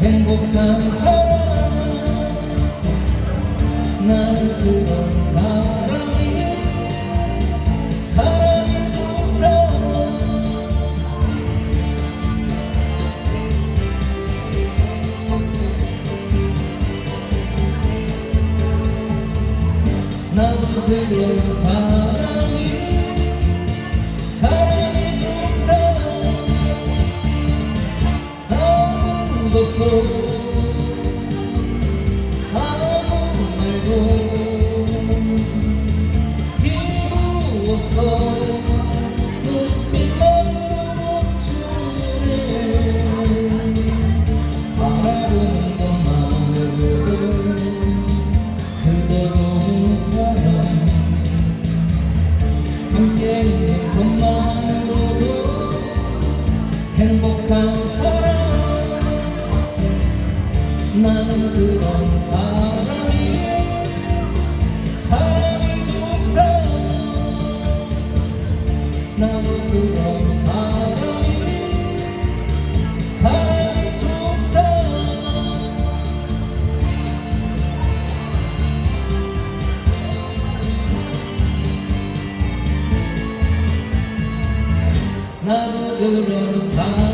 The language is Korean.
행복한 사람 나는 그런 그런 사랑이 사랑 있는 것만으로도 행복한 사람 나는 그런 사람이 사랑이 좋다. 나도 그런 사람 나도 그런 사람